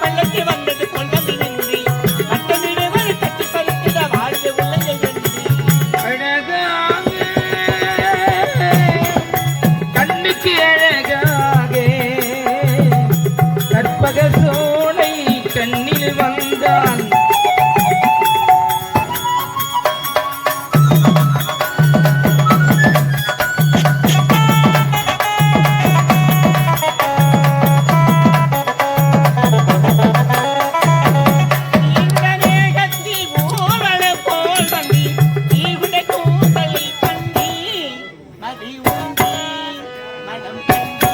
பள்ளக்கு வந்தது கொண்டமின்றி அட்டமிடுவர் கட்டி பறித்திட வாழ்வு உள்ளங்கள் கண்ணுக்கு ஏழை Thank you.